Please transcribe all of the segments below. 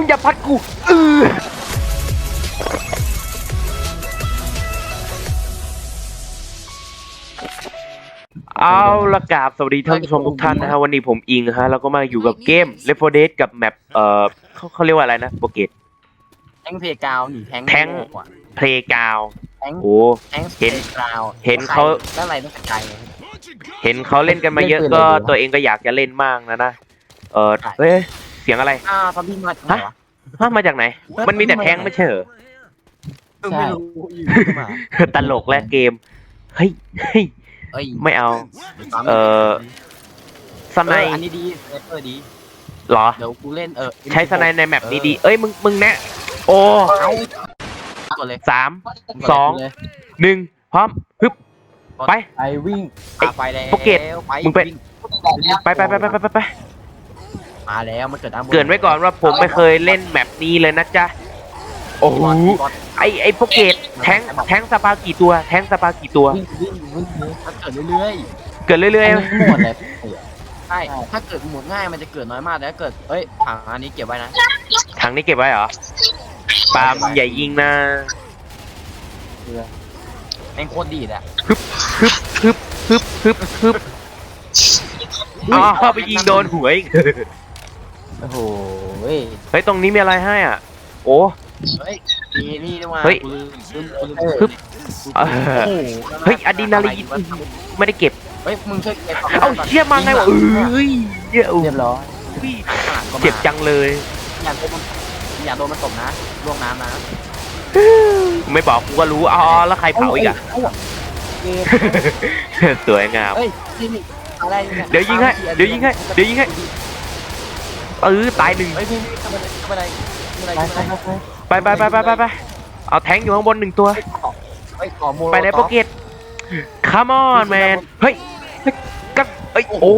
มึงอย่าพัดกูเออเอาละกราบสวัสดีท่านผู้ชมทุกท่านนะฮะวันนี้ผมอิงฮะแล้วก็มาอยู่กับเกม Left 4 Dead กับแมปเอ่อเขาเขาเรียกว่าอะไรนะโปเกต แทงเพลย์กราวหนีแทงแทงโง่กว่าเพลกาวแทงโอ้ แทงเห็นกราวเห็นเขาแล้วอะไรต้องไกลไง เห็นเขาเล่นกันมาเยอะก็ตัวเองก็อยากจะเล่นมากนะนะเออเฮ้ย เสียงอะไรอ้าวซอมบี้มาจากไหนวะฮะมาจากไหน มันมีแต่แทงไม่ใช่เหรอเออไม่รู้อยู่ขึ้นมาตลกและเกมเฮ้ยเฮ้ยเอ้ยไม่เอาปั๊มเอ่อ สเอไนอด์อันนี้ดีเซฟเออดี เหรอ เดี๋ยวกูเล่นเออใช้สไนด์ในแมปนี้ดี เอ้ยมึงมึงแนะ โอ้เอากดเลยสาม สองเลยหนึ่งพร้อมฮึบไปไปวิ่งไอ้ไปแล้วโปรเกตไปมึงไปวิ่ไปไปไปไปไปไปไป มาแล้วมันเกิดด้านบนเกรินไว้ก่อนว่าผมไม่เคยเล่นแมปนี้เลยนะจ๊ะ โอ้โหบอสไอไอโปเกตแทงแทงสปากี่ตัว แทงสปากี่ตัว วิ่งวิ่งวิ่งวิ่งมันเกิดเรื่อยๆเกิดเรื่อยอันนี้หมดเลยใช่ถ้าเกิดหมดง่ายมันจะเกิดน้อยมากแต่ถ้าเกิดเอ้ยถังอันนี้เก็บไว้นะๆ ถังนี้เก็บไว้เหรอปาล์มอย่ายิงนะแม่งโคตรดีดอะฮึบฮึบฮึบฮึบฮึบอ๋อเข้าไปยิงโดนหัวอีก โอ้โหเว้ยเฮ้ยตรงนี้มีอะไรให้อะ โอ้ เฮ้ยนี่นี่ด้วยว่าเฮ้ยกูลืมลืมกูลืมฮึบเออโอ้โหเฮ้ยอะดรีนาลีนไม่ได้เก็บ เฮ้ยมึงช่วยเก็บเอ้าเชี่ยมาไงวะเอ้ยเหี้ยเรียบร้อยเจ็บจังเลย อย่าโดนมันอย่าโดนมันตกนะล่วงน้ำนะไม่บอกกูก็รู้อ๋อแล้วใครเผาอีกอะสวยงาม เฮ้ยที่นี่อะไรนี่เดี๋ยวยิงให้ เดี๋ยวยิงให้ เดี๋ยวยิงให้ เออตายหนึ่งเฮ้ยพี่พี่ทำอะไรทำอะไรทำอะไรไปทำอะไรไปไปไปไปไปไปไปไปเอาแทงค์อยู่ข้างบนหนึ่งตัวเฮ้ยขอโมโลไปเลยโปเกต come on man เฮ้ยเฮ้ยกันเอ้ยโอ้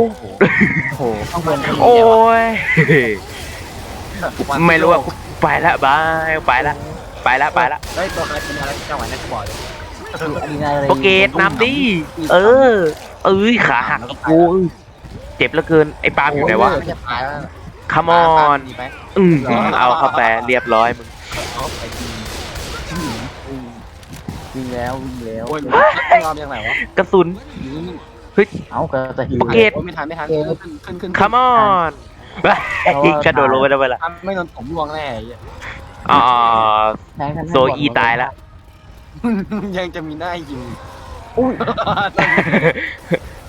โอ้โหข้างบนก็มีโอ้เดี๋ยวยไม่รู้อะกูไปละบายไปละไปละไปละเฮ้ยตัวใครเป็นอะไรที่จังหวะนั้นกูบอกเลยอะดรีนาลีนโปเกตน้ำดิเออ เอ้ยขาหักอีกกูเจ็บเหลือเกินไอ้ปาล์มอยู่ไหนวะ จะตายแล้ว come on ดีไหมอืมเอาเข้าไปเรียบร้อยมึง เอาไปดีวิ่งแล้ววิ่งแล้วโอ้ยมันยอมยังไงวะกระสุนเอาก็จะหิวโปเกตโอ้ยไม่ทันไม่ทันขึ้นขึ้นขึ้น come on กระโดดลงไปได้ไหมล่ะทำไม่โดนผมล่วงแน่ไอ้เหี้ยอ๋อ แทงกันโซอีตายละ ยังจะมีหน้ายิงอุ้ย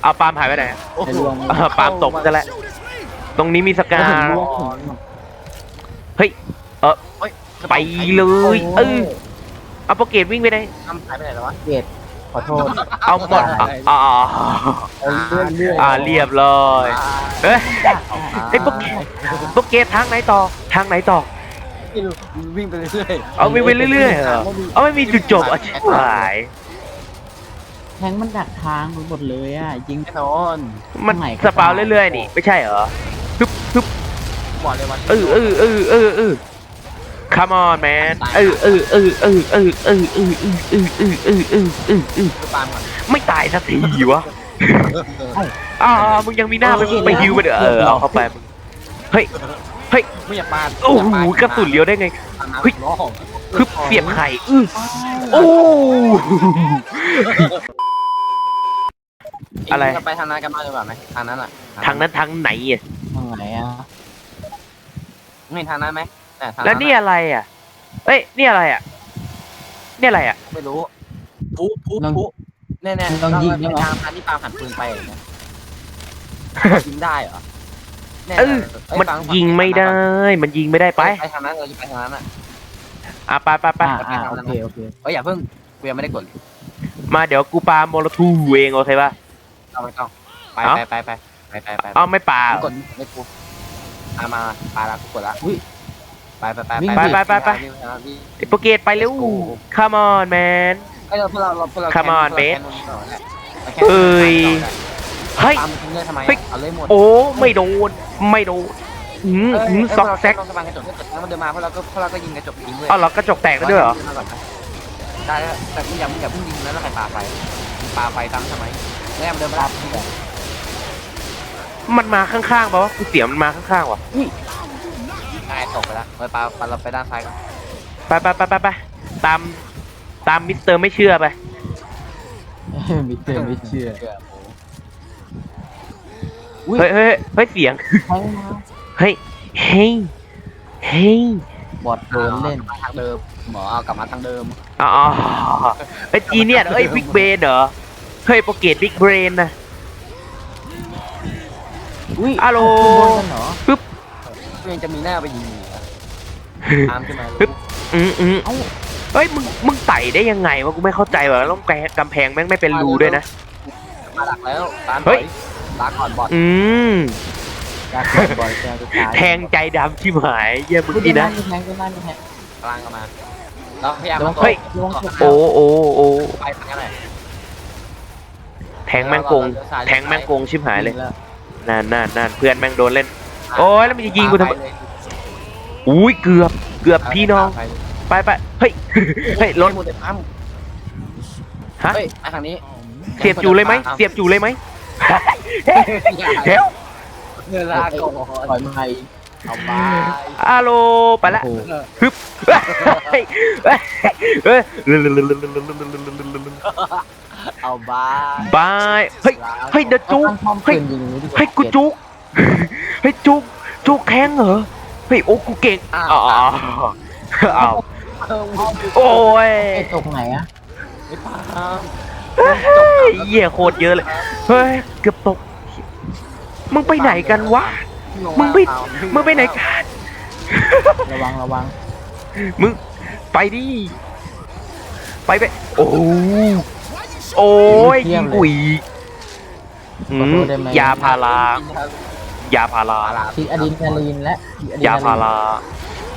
เอาปาล์มหายไปไหนโอ้โห เออปาล์มตกซะแล้ว ตรงนี้มีสกาถึงล่วงถึงไปเลย เออเอาโปเกตวิ่งไปไหนทำหายไปไหนแล้ววะเกตขอโทษ เอาหมดอะอ่าเอาเรื่อยเรื่อยอ่าเรียบร้อยเอ้ยไอ้พวกโปเกตทางไหนต่อ ทางไหนต่อ วิ่งไปเรื่อยเอาวิ่งไปเรื่อยๆเหรอเอาไม่มีจุดจบอะชิบหายแทงมันดักทางไปหมดเลยอะยิงแน่นอน มันสปาวเรื่อยๆนี่ ไม่ใช่เหรอฮึบฮึบ บอกเลยวันเออเออเออเออเออ come on man เออเออเออเออเออเออเออเออเออเออเออเออเออเออคือปางก่อนไม่ตายสักทีวะอ่ามึงยังมีหน้าไปไปฮิวไปเด้อเออเอาเข้าไปมึงไม่อยากปาโอ้โหกระสุนเลี้ยวได้ไงเฮ้ยล้อคือเสียบไข่อื้อโอ้อะไรไปทางนั้นกันมาดีกว่าไหมทางนั้นอะทางนั้นทางไหนอะทางไหนอะ ไม่ทางนั้นไหมแต่ทางแล้วนี่อะไรอะ เอ้ยนี่อะไรอะนี่อะไรอะ ไม่รู้ปุ๊ปุ๊ปุ๊แน่ๆลองยิงเป็ได้นไหมทางทางที่ปาหันปืนไปอย่างเงี้ยยิงได้เหรอแน่เออเอ้มันฟังยิงไม่ได้ มันยิงไม่ได้ไป ไปทางนั้นเราจะไปทางนั้นอะ อะไปไปไปอ่าอ่าโอเคโอเคเอ้ยอย่าเพิ่งกูยังไม่ได้กดเลยมาเดี๋ยวกูปาโมโลทูเองโอเคป่ะ เอาไม่ต้องไปเอ้า ไปไปไปไปไปไปเอาไม่ปากูกดไม่กูเอามาปาละกูกดละอุ้ยไปไปไปวิ่งไปไปไปไปวิ่งวิ่งวิ่งไอ้โปรเกตไปเร็ว come on man เอ้ยเราพวกเราเราพวกเรา Come on แค่ Beth แค่นู้นก่อนแหละเอ้ยเฮ้ยตามมึงเลยทำไมเฮ้ยอะเอาเลยหมดโอ้ไม่โดนไม่โดนอืมเอ้ยอืมเอ้ยซอกแซกพวเราต้องกำลังกระจกถ้าเกิดมันเดินมาพวกเราก็พวกเราก็ยิงกระจกยิงเลยเอาเหรอกระจกแตกได้ด้วยเหรอได้แล้วแต่มึงอย่ามึงอย่าเพิ่งยิงนะแล้วใครปาไฟมึงปาไฟตั้งทำไมแล้วมันเดินมาแล้ว มันมาข้างๆป่าวะกูเสียงมันมาข้างๆว่ะตายตกไปแล้วเฮ้ยปลาปลาเราไปด้านซ้ายก่อนไปไปไปไปไปตามตามมิสเตอร์ไม่เชื่อไป มิเตอร์ไม่เชื่อ เชื่อโอ้อุ้ยเฮ้ยเฮ้ยเฮ้ยเสียงแทงมาเฮ้ย เฮ้ย เฮ้ยบอดโดนเล่นกลับมาทางเดิมหมอเอากลับมาทางเดิม อ๋อไอ้จีเนี่ยเอ้ยบิ๊กเบนเหรอ เฮ้ยโปรเกตบิ๊กเบรนนะ อุ้ยฮัลโหล ขึ้นบนกันเหรอเองจะมีหน้าไปยิงหมีอะตามขึ้นมาฮึบอืมอืมเอ้าเฮ้ยมึงมึงไต่ได้ยังไงวะกูไม่เข้าใจว่ะต้องแกกำแพงแม่งไม่เป็นรูด้วยนะ มาดักแล้วตามเฮ้ยลาก่อนบอดอืมอยากเป็นบอลแกจะตายแทงใจดำชิบหายเยี่ยมึงอุ้ยนี่นะ แทงจะนั่นจะแทง กลางกันมาเราพยายามลงเฮ้ย ลงโอ้โอ้โอ้ไปทางกันหน่อยแทงแม่งโกง แทงแม่งโกงชิบหายเลย แล้ว นั่นนั่นนั่นเพื่อนแม่งโดนเล่น โอ้ยแล้วมันจะยิงกูทำไมอุ้ยเกือบเกือบพี่น้อง ไปไปเฮ้ยเฮ้ยรรถถหมดเลยปั๊มฮะเฮ้ยไปทางนี้ เสียบจูเลยไหมเสียบจูเลยไหมเฮลเวลาก่อนปล่อยมาอีกเอาไปอาโลไปละโอ้โหฮึบเฮ้ยเฮ้ย เฮ้ยเอาไปบาย เฮ้ย เฮ้ยเดยวจุกตั้งป้อมปืนยิงอย่างนี้ดีว่าเฮ้ยกูจุก เฮ้ยจุก จุกแข้งเหรอ เฮ้ยโอ้กูเก่งอ๋ออ้าวโอ้ยไอ้ตกไหนอะไอ้ปั๊มเฮ้ยเหี้ยโคตรเยอะเลย เฮ้ยเกือบตก มึงไปไหนกันวะ มึงไป มึงไปไหนกัน ระวังระวัง มึงไปดิ ไปไป โอ้ โอ้ยยิงกุยอืมยาพารายาพาราทีอะดรีนาลีนและทีอะดรียานาลีนพารา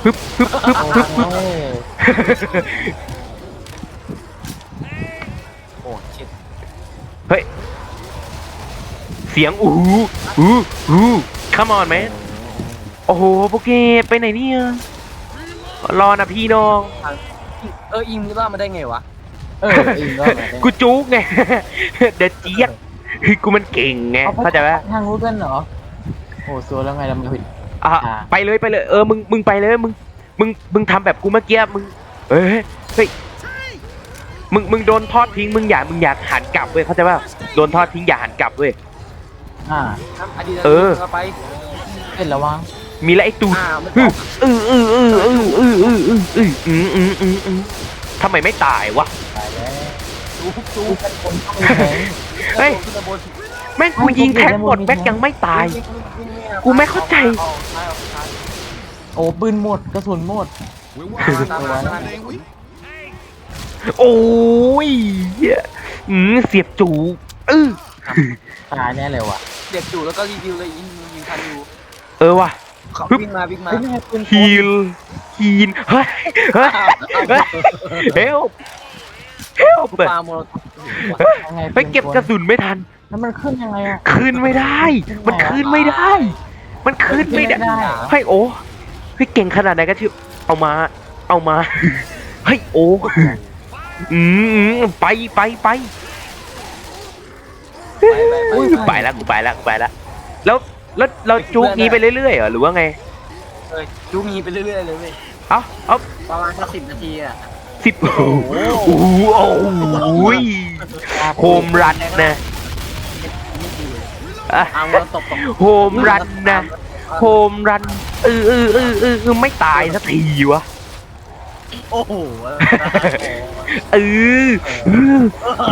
ฮึบฮึบฮึบโอ้ฮึบฮึบยโอ้ชิดเฮ้ย เสียงอู้หูอู้หูขมอนไหมโอ้โหโปเกตไปไหนเนี่ยรอนะพี่น้อง เอออิงมึงรอดมาได้ไงวะ เอออิงก็มาได้กูจุกไง เดดเจี๊ยดกูมันเก่งไงเข้าใจไหมทางรู้กันเหรอโอ้สัวแล้วไงเราไม่ผิดอะอ่าไปเลยไปเลยเออมึงมึงไปเลยมึงมึงมึงทำแบบกูเมื่อกี้มึงเอ้ยเฮ้ยมึงมึงโดนทอดทิ้งมึงอย่ามึงอย่าหันกลับเว้ยเข้าใจป่ะโดนทอดทิ้งอย่าหันกลับเว้ยอ่าอดีตเออไปเล่นระวังมีแล้วไอ้ตูดอ่าไม่อืต้อองอืออืออืออืออืออืออืออืออืออืออือทำไมไม่ตายวะตายแล้ว ดูพุกจูดูกันคนต้องมีแทงเฮ้ยขึ้นมาบนแม่งกูยิงแทงหมดแม็กยังไม่ตาย กูไม่เข้าใจ โอ้ปืนหมดกระสุนหมดตามมาตามมาโอ้ยเหี้ยอืมเสียบจูเออตายแน่เลยว่ะเด็กจูแล้วก็รีวิวเลยยิงยิงทันอยู่เออว่ะเขาปึ๊บวิ่งมาวิ่งมา เฮ้ยไม่ให้ปืนฮีลฮีนเฮ้ยเฮ้ยเฮ้ยเฮล เฮลปาโมโลท็อปยังไงไปเก็บกระสุนไม่ทัน แล้วมันขึ้นยังไงอะคืนไม่ได้ มันคืนไม่ได้ มันคืนไม่ได้ไม่ได้เหรอเฮ้ยโอ้เฮ้ยเก่งขนาดไหนกันชิวเอามา เอามา เฮ้ยโอ้อืมไปไปไปอุ้ยไปแล้วกูไปแล้วกูไปแล้ว แล้วแล้วเราจุกนี้ไปเรื่อยๆเหรอหรือว่าไงเอ้ยจูมีไปเรื่อยๆเลยเว้ยเอาเอาประมาณสักสิบนาทีอะ สิบโอ้โหโอ้โหโอ้โหโฮมรันนะอะเอาโมโลตบตบโฮมรันนะโฮมรันเออเออเออเออเออไม่ตายสักทีวะโอ้โหเออเออ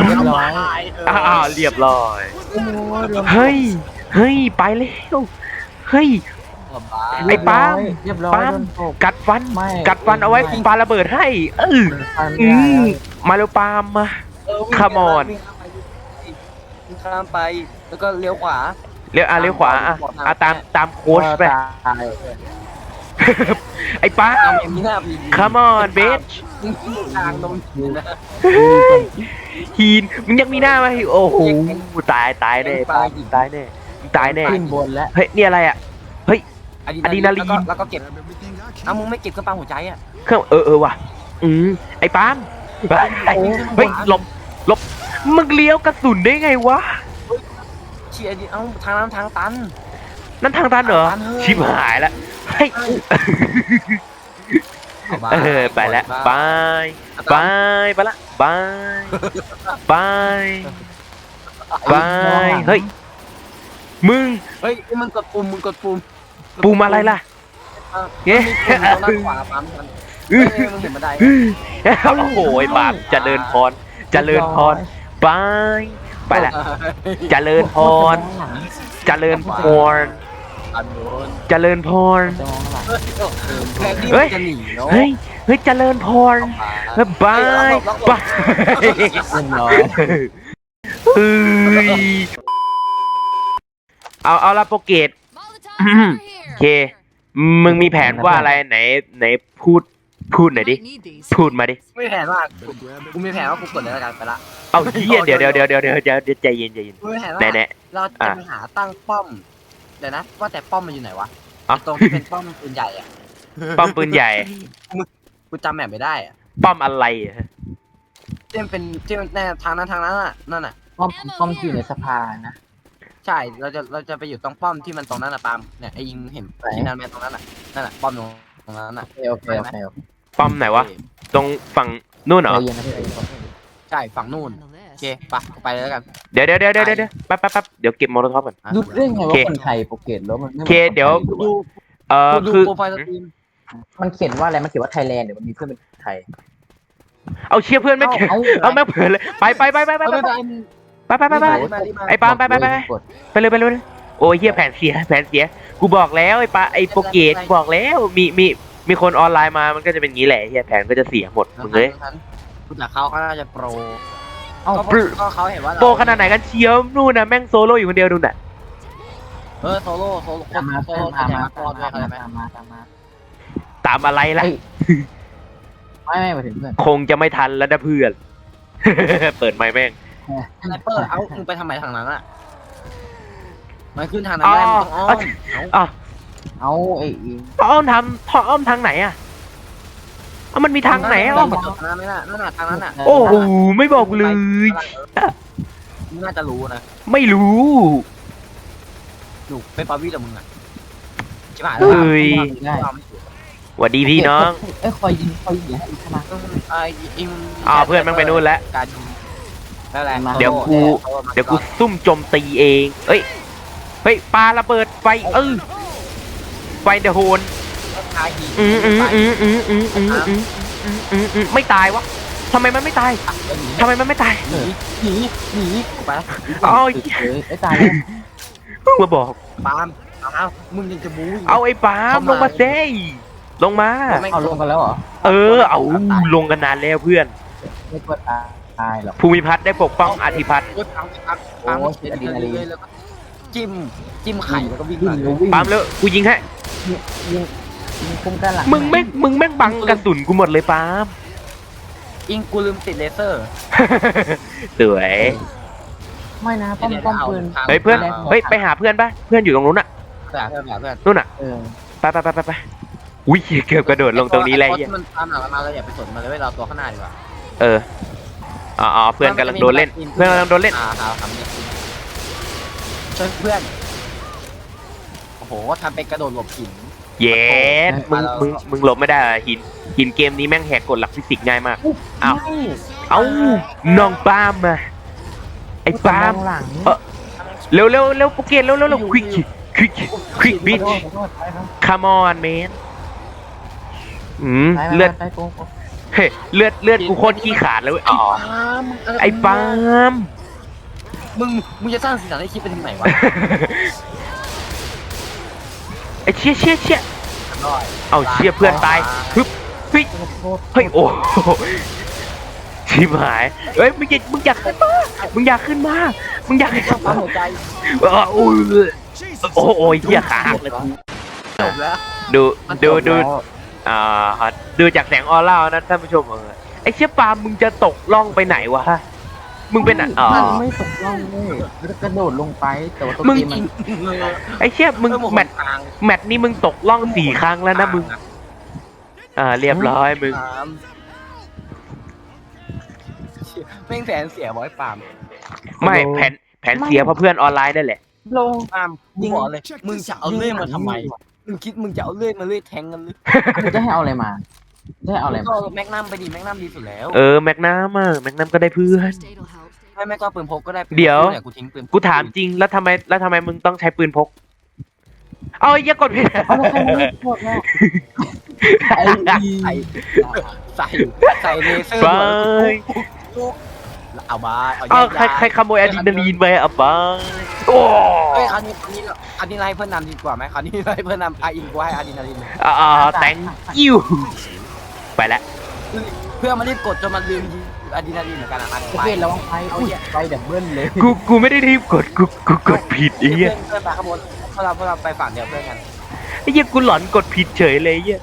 เรียบร้อยอ้าวเรียบร้อยโอ้โหเรียบร้อยเฮ้ยเฮ้ยไปแล้วเฮ้ย ไอ้ปาล์มเรียบร้อยปาล์มโดนตบ กัดฟัน ไม่กัดฟันเอาไว้ปาระเบิดให้ เออฟันอืไม่ได้มมาเร็วปาล์มมา Come on วิ่งข้ามไป แล้วก็เลี้ยวขวา เร็วอะเร็วขวาอะอะตามตามโค้ชไปตายไอ้ปาล์ตามมเอ็มนี่หน้าพี come on bitch มึงทางตรงนี้นะ ฮีนมึงยังมีหน้าไหมโอ้โหตายตายแน่ปาล์มตายแน่มึงตายแน่ขึ้นบนแล้วเฮ้ยนี่อะไรอะ อะดรีนาลีน แล้วก็แล้วก็เก็บอ้าวมึงไม่เก็บเครื่องปั๊มหัวใจอะเครื่องเออเออว่ะอืมไอ้ปาล์มไอ้เฮ้ยหลบหลบมึงเลี้ยวกระสุนได้ไงวะเชียร์ดิเอ้าทางน้ำทางตัน นั่นทางตันเหรอทางตันเฮ้ย ชิบหายละเฮ้ยเอามาเออไปแล้วบายบายไปละบายบายบายเฮ้ยมึงเฮ้ยมึงกดปุ่มมึงกดปุ่ม ปูมอะไรล่ะเย้มีปุ่มตรงด้านขวาปั๊มมันเฮ้ยมึงเห็นบันไดไหมโอ้โหบาปเจริญพรเจริญพรบายไปละเจริญพรเจริญพรอันโน้นเจริญพรจะมองหลังแค่ที่เฮ้มึยงจะหนีเนาะเฮ้ยเฮ้ยเจริญพรเฮ้ยบายบายเรียบร้อยเฮ้ยเอาเอาละโปรเกต โอเค มึงมีแผนว่าอะไรไหนไหนพูดพูดหน่อยดิ พูดมาดิ ไม่แผนว่ากูมีแผนว่ากูกดเลยแล้วกันไปละเอาเฮียเดี๋ยวเดี๋ยวเดี๋ยวเดี๋ยวเดี๋ยวเดี๋ยวเดี๋ยวใจเย็นใจเย็นกูมีแผนว่าไหนไหน เราจะไปหาตั้งป้อมเดี๋ยวนะว่าแต่ป้อมมันอยู่ไหนวะอะ ตรงที่เป็นป้อมปืนใหญ่อะป้อมปืนใหญ่กูจำแบบไม่ได้อะป้อมอะไรอะที่มันเป็นที่มันแน่ทางนั้นทางนั้นอะนั่นอะป้อมป้อมที่อยู่ในสภานะ ใช่ เราจะ เราจะไปอยู่ตรงป้อมที่มันตรงนั้นอะปาล์มเนี่ยไอ้ยิงเห็นที่นั่นไหมตรงนั้นอะนั่นอะป้อมตรงตรงนั้นอะโอเคโอเคโอเคโอเคป้อมไหนวะ ตรงฝั่งนู่นเหรอ ใจเย็นนะพี่ใช่ฝั่งนู่น โอเคไปไปเลยแล้วกัน เดี๋ยวเดี๋ยวเดี๋ยวเดี๋ยวเดี๋ยวแป๊บแป๊บแป๊บเดี๋ยวเก็บมอเตอร์ท็อปก่อนอะดูได้ไงโอว่าเคคนไทยโปรเกตแล้วมันไม่โอเคเดี๋ยวกูดูเอ่อกูดูคือ โปรไฟล์สตรีมมันเขียนว่าอะไรมันเขียนว่าไทยแลนด์เดี๋ยวมันมีเพื่อนเป็นไทยเอาเชียร์เพื่อนไม่เจอเอาเอาแม่งเผื่อเลย ไปไปไปไปไปเอาไปไปไป ไปไปไปไปไอ้ปาล์มไปไปไปไปกดไปเลยไปเลยไปเลยโอ้ยเฮียแผนเสียแผนเสียกูบอกแล้วไอ้ปาไอ้โปรเกตบอกแล้วมีมีมีคนออนไลน์มามันก็จะเป็นงี้แหละเฮียแผนก็จะเสียหมดมึงเลยกูจากเขาเขาน่าจะโปรเอ้าก็ปรึก็เขาเห็นว่าเโปรขนาดไหนกันเชียวนู่นน่ะแม่งโซโล่อยู่คนเดียวดูน่ะเออโซโล่โซโล่ตามมาโซโล่ตามมาโซโล่ตามอะไรมาไหมตามมาตามมาตามอะไรล่ะเอ้ยไม่ไม่มาถึงเพื่อน คงจะไม่ทันแล้วนะเพื่อน เปิดไมค์แม่ง สไนเปอร์ เอ้า มึงไปทำไมทางนั้นอะมันขึ้นทางนั้นได้มึงต้องอ้อมเอ้าอ๋อเอาไอ้อีอ้อมทำท่ออ้อมทางไหนอะเอามันมีทางไหนอ้อ้อมทางนั้นไม่น่ะนั่นน่ะทางนั้นน่ะโอ้โหไม่บอกเลยมึงน่าจะรู้นะ ไม่รู้อยู่เป็นปาวีกับมึงอะใช่ป่ะเฮ้ยได้หวัดดีพี่น้อง เอ้ยคอยยิงคอยยิงให้อีกขนาดไอ้อิงอ่าเพื่อนมันไปนู่นแล้วการ นั่นแหละเดี๋ยวกู เดี๋ยวกูซุ่มโจมตีเอง เอ้ย เฮ้ยปาระเบิดไฟเออไฟเดอะโฮนทาหีอืมอืมอืมอืมอืมอืมอืมอืมอืมอืมไม่ตายวะทำไมมันไม่ตายทำไมมันไม่ตายหนีหนีหนีไปเอาติดเลยไอ้ตายแล้วเพิ่งมาบอกปาล์มเอามึงยังจะบู๊เอาไอ้ปาล์มลงมาเซ่ลงมาเอาลงกันแล้วเหรอเออ เอาลงกันนานแล้วเพื่อนไม่กดตา ยหรอกภูมิพัฒน์ได้ปกป้องอธิพัฒน์โอ้ยปาล์มปาล์มปาล์มโอ้ยอะดรีนาลีนแล้วก็จิ้มจิ้มไข่แล้วก็วิ่งวิ่งมาเร็ววิ่งปาล์มแล้วกูยิงให้ยิงยิงคุ้มกันหลังมึงแม่งมึงแม่งบังกระสุนกูหมดเลยปาล์มอิงกูลืมติดเลเซอร์สวยไม่นะป้อมป้อมปืนเฮ้ยเพื่อนเฮ้ยไปหาเพื่อนปะเพื่อนอยู่ตรงนู้นน่ะเพื่อนเพื่อนเพื่อนนู่นน่ะเออไปไปไปไปไปอุ้ยเกือบกระโดดลงตรงนี้เลยไอ้เหี้ยที่มันตามหลังเรามาเราอย่าไปสนมันเลยเว้ยเราตัวข้างหน้าดีกว่าเออ อ๋ออ๋อเพื่อนกำลังโดนเล่น เพื่อนกำลังโดนเล่น อ่าครับทำนี่ช่วยเพื่อน โอ้โหทำเป็นกระโดดหลบหิน เย้มึงมึงมึงหลบไม่ได้อะหินหินเกมนี้แม่งแหกกฎหลักฟิสิกส์ง่ายมาก อ้าวไม่เอ้าน้องปาล์มมาไอ้ปาล์มหลังเออเร็วเร็วเร็วโปเกตเร็วเร็วเร็วควิกควิกควิกบิช ขอโทษขอโทษไปครับ come on man อืมไปไปเลือด ไปโกงโกง เฮ้ยเลือดเลือดกูโคตรขี้ขาดเลยเว้ยอ๋อไอ้ปาล์มไอ้ปาล์มมึงมึงจะสร้างสีสันให้คลิปเป็นทางไหนวะไอ้เชี่ยเชี่ยเชี่ยอร่อยเอาเชี่ยเพื่อนตายฮึบเฮ้ยโทษโทษเฮ้ยโอ้โหชิบหายเฮ้ยมึงอยากมึงอยากขึ้นมามึงอยากขึ้นมามึงอยากขึ้นต้องปั๊มามหัวใจเออโอ้ยโอ้โหเหี้ยขาหักเลยกูจบแล้วดูดูดูแล้ว อ่าดูจากแสงออร่านะท่านผู้ชมเออไอ้เชี่ยปาล์มมึงจะตกล่องไปไหนวะมึงเป็นอะอ๋อมันไม่ตกล่องเลยกระโดดลงไปแต่ว่าตัวมึงเกมมันไอ้เชี่ยมึงแมตช์แมตช์นี้มึงตกล่องสี่ครั้งแล้วนะมึงอ่าเรียบร้อยมึงแม่งแสนเสียบอยปาล์มไม่แผนแผนเสียเพราะเพื่อนออนไลน์นั่นแหละลงปาล์มกูบอกเลยมึงจะเอาเลื่อยมาทำไม มึงคิดมึงจะเอาเลื่อยมาเลื่อยแทงกันหรือกูจะให้เอาอะไรมาจะให้เอาอะไรก็มาแม็กนัมไปดิแม็กนัมดีสุดแล้วเออแม็กนัมอะแม็กนัมก็ได้เพื่อน ไม่ไม่ก็ปืนพกก็ได้ปืนพกเดี๋ยว นี่กูทิ้งปืนพกูถามจริงแล้วทำไมแล้วทำไมมึงต้องใช้ปืนพก เอาไอ้เหี้ยกดผิดเอาแล้วใครไม่พูดแล้วไอ้อีใส่ใส่ใส่เลเซอร์บาด้วยย เอาบายเอาแยกใครย้ายใครขโมยอะดรีนาลีนไปอะบายโอ้เฮ้ยคราวนี้คราวนี้คราวนี้ไล่เพื่อนนำดีกว่าไหมคราวนี้ไล่เพื่อนนำอาอินกูให้อะดรีนาลีนเลยอ่าแตงกิ้วไปแล้วเพื่อนมันรีบกดจนมันลืมยิงอะดรีนาลีนเหมือนกันอะโอเคระวังไฟอุ้ยไฟดับเบิ้ลเลยกูกูไม่ได้รีบกดกูกูกดผิดไอ้เพื่เหี้อยนเพื่อนไปขางบวนพวกเราพวกเราไปฝั่งเดียวเพื่อนกันไอ้เหี้ยกูหลอนกดผิดเฉยเลยไอ้เหี้ย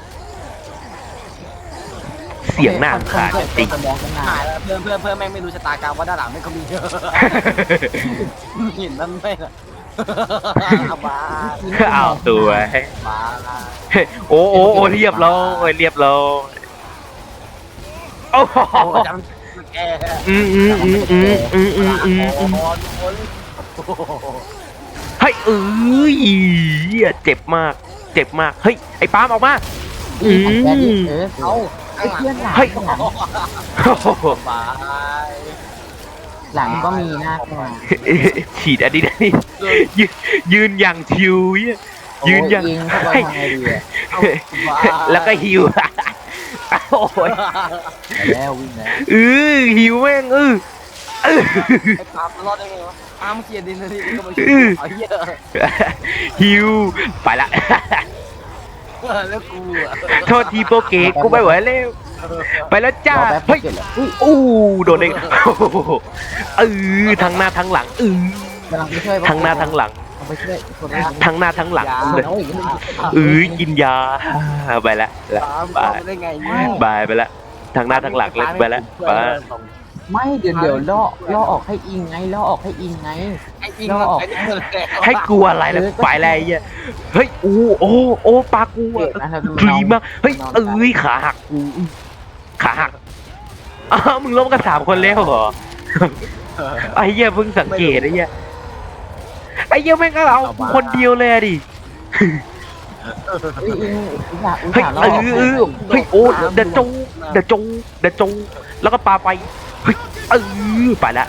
เสียงหน้าขาดจริงสมองกันนาหายแล้วเพื่อนเพื่อนเพื่อนแม่งไม่รู้ชะตากรรมว่าด้านหลังไม่งก็มีเยอะเห็นนั่นไหมล่ะเอาบาอ้าวตัวบาโอ้โอ้โอ้เรียบร้อยเรียบร้อยโอ้โหโอ้จำแกอืมอืมอืมอืมอืมอืมอืมอืมเฮ้ยเอ้ยเหี้ยเจ็บมาก เจ็บมาก เฮ้ย ไอ้ปาล์มออกมาอืแค่นี้มเออเอา ไอ้เพื่อนหลังเฮ้ย หลังโอ้โหบายหลังก็มีหน้าเข้ามาฉีดอะดรีนาลีนยืนยืนอย่างชิวเหี้ยยืนยังโอ้ยิงเข้าไปทางไอเดียแล้วก็ฮิวโอ้ยไปแล้ววิ่งแล้ว เออฮิวแม่งเออเออไอ้ปาล์มรอดได้ไงวะปาล์มเกียร์ดินนาทีก็มาช่วยเอาเหี้ยฮิวไปละ แล้วกูอะโทษทีโปเกกูไม่ไหวแล้วไปแล้วจ้ารอแป๊บเฮ้ยเกิดเลยอุ้ยอู้โดนเองเออทั้งหน้าทั้งหลังเออกำลังไปช่วยทั้งหน้าทั้งหลังเอาไปช่วยคนละทั้งหน้าทั้งหลังเอาเลยเอาอีกนิดเออกินยาไปละละปาล์มได้ไงเนี่ยบายไปละทั้งหน้าทั้งหลังเลยไปละไป ไม่เดี๋ยวเดี๋ยวล่อล่อออกให้อิงไงล่อออกให้อิงไง ไอ้อิงมันเป็นอะไรให้กลัวอะไรแล้วไปอะไรเงี้ยเฮ้ยโอ้โอ้โอ้ปลากูเด็อะกนะเราจะพลีมากเฮ้ยเอ้ยขาหักกูขาหักอ้าวมึงล้มกันสามคนแล้วเหรอไอ้เหี้ยเพิ่งสังเกตไอ้เหี้ยไอ้เหี้ยแม่งก็เอากูคนเดียวเลยอะดิอิงอิงอุตส่าห์อุตเฮ้ยส่าห์เอล่อออกอเออเฮ้ยโอ้เดยวจูเดยวจูเดยวจูแล้วก็ปาไป เฮ้ยเออไปละ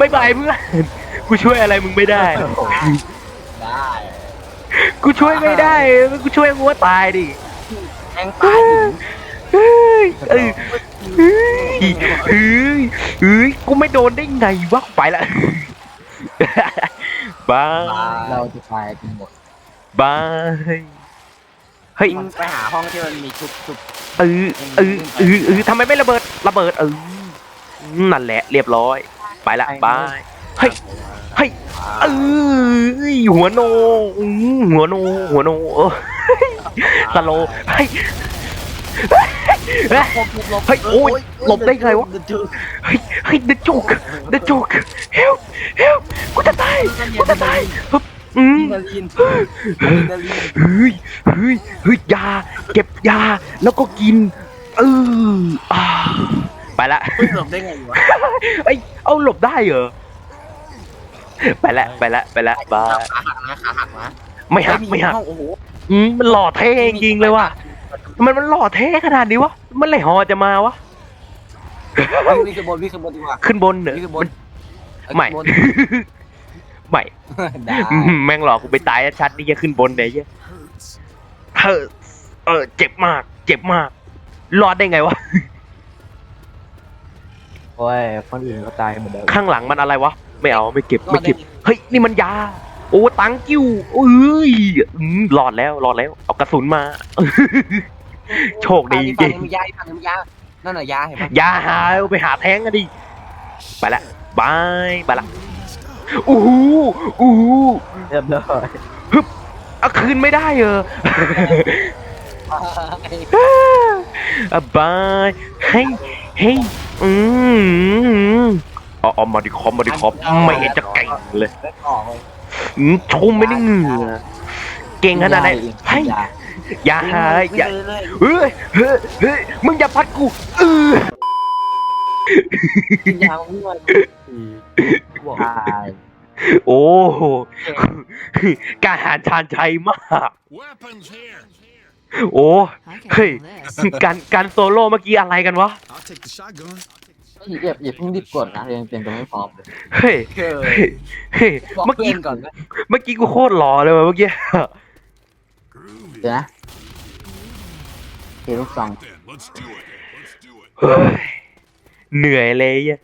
บายบายเพื่อนกูช่วยอะไรมึงไม่ได้ ได้กูช่วยไม่ได้ กูช่วยกูว่าตายดิแทงตายถึงเฮ้ยเออเฮ้ยเฮ้ยเฮ้ยกูไม่โดนได้ไงวะไปละบายเราจะตายกันหมดบายเฮ้ย มึงไปหาห้องที่มันมีชุบชุบ เออเออเออเออทำไมไม่ระเบิดระเบิดเออนั่นแหละเรียบร้อย ไปละบายเฮ้ยเฮ้ยเออหัวโนอื้อหัวโนหัวโนเออสโลว์เฮ้ยเฮ้ยเฮ้ยโอ้ยหลบได้ไงวะเฮ้ยเฮ้ย the joke the joke help help กูจะตายกูจะตายฮึบ อืม นาลีนนาลีนเฮ้ยเฮ้ยเฮ้ยยา เก็บยา แล้วก็กิน เอออ่าไปละมึงหลบได้ไงวะเอ้ย เอาหลบได้เหรอ ไปละ ไปละ ไปละบายขาหักนะขาหักนะไม่หัก ไม่หัก ห้องโอ้โหอืม มันหล่อเท่จริงๆเลยว่ะ มันมันหล่อเท่ขนาดนี้วะ มันไหลหอจะมาวะ วิ่งขึ้นบนวิ่งขึ้นบนดีกว่าขึ้นบนเหรอวิ่งขึ้นบนไม่ขึ้นบน ไม่ ได้อืมแม่งหลอกกูไปตายชัดๆนี่จะขึ้นบนเลยเหี้ยเธอเออ เจ็บมาก เจ็บมาก รอดได้ไงวะ โอ้ยคนอื่นก็ตายหมดแล้วข้างหลังมันอะไรวะ ไม่เอาไม่เก็บไม่เก็บ เฮ้ยนี่มันยา โอ้ตังกิ้วเอ้ยอืมรอดแล้วรอดแล้ว เอากระสุนมา โชคดีจริงฝั่งนี้มียาฝั่งนี้มียา นั่นน่ะยาเห็นปะยาหาเอาไปหาแท้งกันดิ ไปละบายไปละ อู้หูอู้หูเรียบร้อยเอาคืนไม่ได้เหรออะบายเฮ้ยเฮ้ยอืมเอาเอามาดิคอมมาดิคอมไม่เห็นจะเก่งเลยได้ออกเลยอืมชมไม่ได้เหงื่อเก่งขนาดไหนเฮ้ยอย่าหายอย่าเรื่อยเฮ้ยเฮ้ยเฮ้ยมึงอย่าพัดกูเออๆกินยาเมื่อ ยตายโอ้โหการหารชาญชัยมาก Weapons here. โอ้ I can Hey. handle this. การการโซโล่เมื่อกี้อะไรกันวะ I'll take the shotgun. อย่าอย่าเพิ่งรีบกดนะยังเตรียมตัวไม่พร้อมเลยเฮ้ยเออเฮ้ยเฮ้ยบอกเมื่อเพื่กี้อนก่อนนะเมื่อกี้กูโคตรหล่อเลยว่ะเมื่อกี้ Groovy. เดี๋ยวนะเทลูกซอง Then let's do it. Let's do it. เฮ้ยเหนื่อยเลยอะ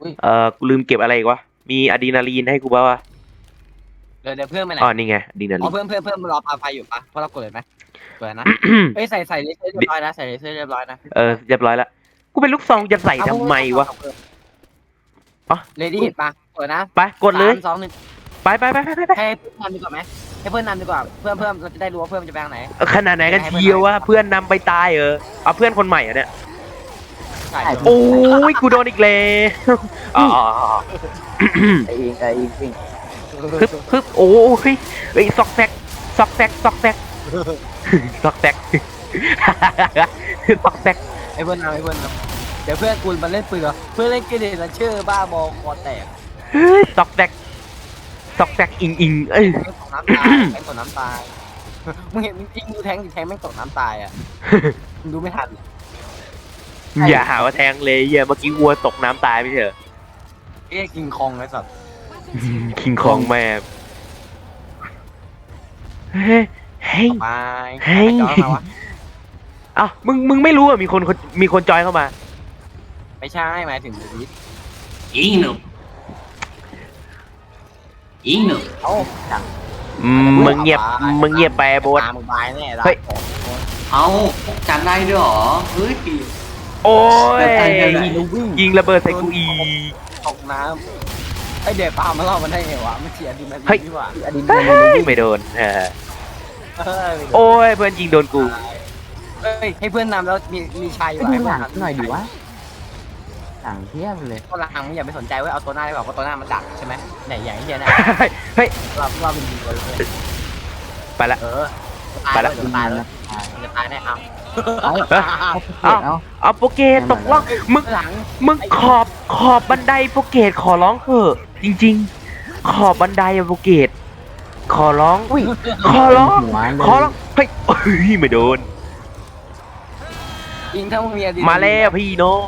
Check this out. Check this out. เออกูลืมเก็บอะไรอีกวะ มีอะดรีนาลีนให้กูป่าวะเดี๋ยวเดี๋ยวเพื่อนไปไหนอ๋อนี่ไงอะดรีนาอ๋ลีอน เพื่อนเพื่อนเพื่อนรอปาไฟอยู่ปะเพราะเรากดเลยไหมกดเลยนะเอ้ยใส่ใส่เลเซอร์เรียบร้อยนะใส่เลเซอร์เรียบร้อยนะเออเรียบร้อยแล้วกูเป็นลูกซองจะใส่ทำไมวะ อ๋อ เลดี้เห็นปะกดนะไปกดเลยสามสองหนึ่งไปไปไปไปไปไปให้เพื่อนนำดีกว่าไหมให้เพื่อนนำดีกว่าเพื่อนเพื่อนเราจะได้รู้ว่าเพื่อนมันจะไปทางไหน ขนาดไหนกันเชียวว่าเพื่อนนำไปตายเออเอาเพื่อนคนใหม่เหรอะเนี่ย ใช่โอ้ยกูโดนอีกแล้วอ๋อไอเองไอเองเองฮึบฮึบโอ้ยเฮ้ยซอกแซกซอกแซกซอกแซกซอกแซกซอกแซกให้เพื่อนนำให้เพื่อนนำเดี๋ยวเพื่อนกูมันเล่นปืนเหรอเพื่อนเล่นเกเรนเชื่อบ้าบอคอแตกเฮ้ยซอกแซกซอกแซกอิงอิงเอ้ยแทงตกน้ำตายแทงตกน้ำตายมึงเห็นมึงจริงดูแทงดิแทงแม่งตกน้ำตายอะมึงดูไม่ทัน อย่าหาว่าแทงเลยเหี้ยเมื่อกี้วัวตกน้ำตายไม่ใช่เหรอเอ้ยกิงคองไอ้สัตว์คิงคองแม่เฮ้ยเฮ้ย ไปเฮ้ย จอยมาวะเอ้ามึงมึงไม่รู้อะมีคนมีคนจอยเข้ามา ไม่ใช่หมายถึงบูวิท Ino. Ino. เอ้าอืมมึงเงียบมึงเงียบไปโบส ตามมึงบายแน่ละเฮ้ย เอาจำได้ด้วยเหรอ เฮ้ย โอ้ยแต่ใจดียิงระเบิดใส่กูอีก ตกน้ำไอเดี๋ยวปาล์มมาเล่ามันได้ไงวะมันเสียดีมันเฮ้ย ดีกว่าอดีตเฮ้ยไม่โดนเออเออโอ้ยเพื่อนยิงโดนกูเฮ้ยให้เพื่อนนำแล้วมีมีชัยไปว่ะดูหลังหน่อยดิวะหลังเทียบเลยก็หลังมึงอย่าไปสนใจเว้ยเอาตัวหน้าดีกว่าเพราะตัวหน้ามันดักใช่ไหมไหนอย่างที่เนี่ยนะเฮ้ยเฮ้ย เราเราเป็นยิงกันเลยไปละ เออไปละ เดี๋ยวตายแล้วมันจะตายแน่เอา เอาเอาเอาเอาโปเกตตกล่องมึงหลังมึงขอบขอบบันไดโปเกตขอร้องเถอะจริง ๆ ขอบบันไดอะโปเกตขอร้องอุ้ยขอร้องหัวเลยขอร้องเฮ้ยเฮ้ยไม่โดนยิงถ้ามึงมีอดีตมาแล้วพี่น้อง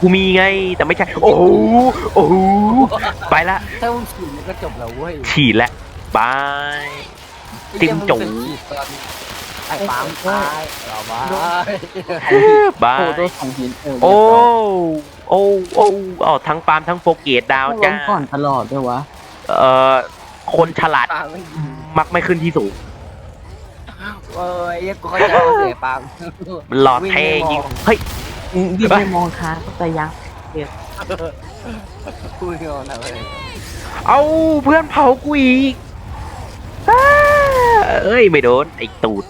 กูมีไงแต่ไม่ใช่ โอ้โหโอ้โหไปละถ้ามึงฉีดมันก็จบแล้วเว้ยฉีดแล้วบายจิ้งจุ๋ ไอ้ปามตายเราบ้าบาโอ้ยตัวของหินเออโอ้โอ้โอ้อ๋อทั้งปาล์มทั้งโปเกตดาวล้จ้ามก่อนตลอดด้วยวะเอ่อคนฉลาดปามมันยิงมักไม่ขึ้นที่สูงเอ้ยกูเข้าใจว่าเสียปามมันหลอดเท่ยิงเฮ้ยยิ่งไม่มองค้างก็จะยังพูดงงนะเว้ยเอาเพื่อนเผากูอีกอ้าเอ้ย ไม่โดน ไอ้ตูด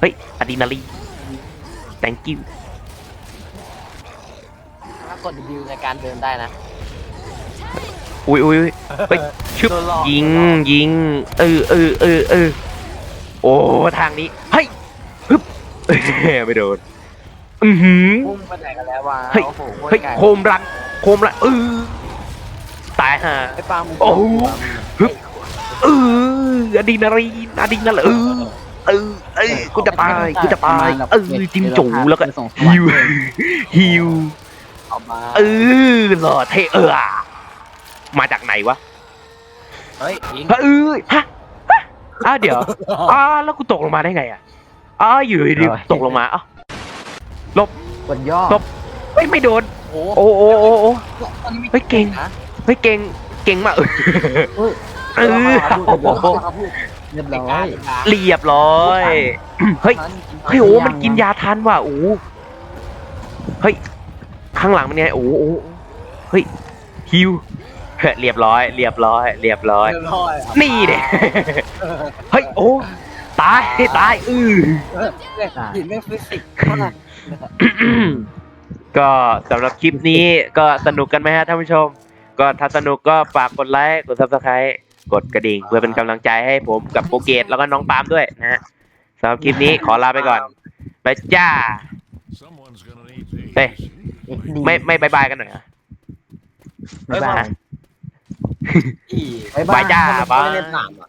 เฮ้ยอะดรีนาลี thank you ถ้ากดดิวในการเดินได้นะ อุ้ยอุ้ยอุ้ยเฮ้ยชึบโดนหลอก ยิงยิงเออเออเออเออโอ้ทางนี้เฮ้ยฮึบเอ้ยไม่โดนอือหือ พุ่งไปไหนกันแล้ววะเฮ้ย โอ้โหเฮ้ยไกลโคมรันโคมรันเออตายห่า ไอ้ปามโอ้โห ฮึบ เอออะดรีนาลีนอะดรีนาลีนเออ เออเออกูจะตายกูจะตายเออจิ้มจูแล้วก็ส่งสฮิววรรค์ฮิวเอามาเออหล่อเท่เอออะมาจากไหนวะเฮ้ยยิงเออฮะฮะอ้าวเดี๋ยวอ้าวแล้วกูตกลงมาได้ไงอะอ้าวอยู่ดีๆตกลงมาอ้าวกดย่อตบเฮ้ยไม่โดนโอ้โหโอ้โอ้โอ้โอ้ตอนนี้มีเฮ้ยเก่งนะเฮ้ยเก่งเก่งมากเออเฮ้ยเออโอ้โหเรียบไอ้ร้อการยเรียบร้อย เฮ้ย เฮ้ยโอ้ มันกินยาทันว่ะโอ้เฮ้ย ข้างหลังมันไงโอ้โอ้เฮ้ยฮิวเฮ้ยเรียบร้อย เรียบร้อย เรียบร้อย เรียบร้อยอะนี่เด้เฮ้ยโอ้ตายตายอือหินแม่งฟิสิกส์มากก็สำหรับคลิปนี้ก็สนุกกันไหมฮะท่านผู้ชม ก็ถ้าสนุกก็ฝากกดไลค์กดซับสไครต์ กดกระดิ่งเพื่อเป็นกำลังใจให้ผมกับโปรเกตแล้วก็น้องปาล์มด้วยนะฮะสำหรับคลิปนี้ขอลาไปก่อนไปจ้า Someone's gonna need these. Hey. XD ไม่ไม่บายบายกันหน่อยเหรอ บ๊ายบาย อีบ๊ายบายจ้า ไม่บายได้เล่นสามอะ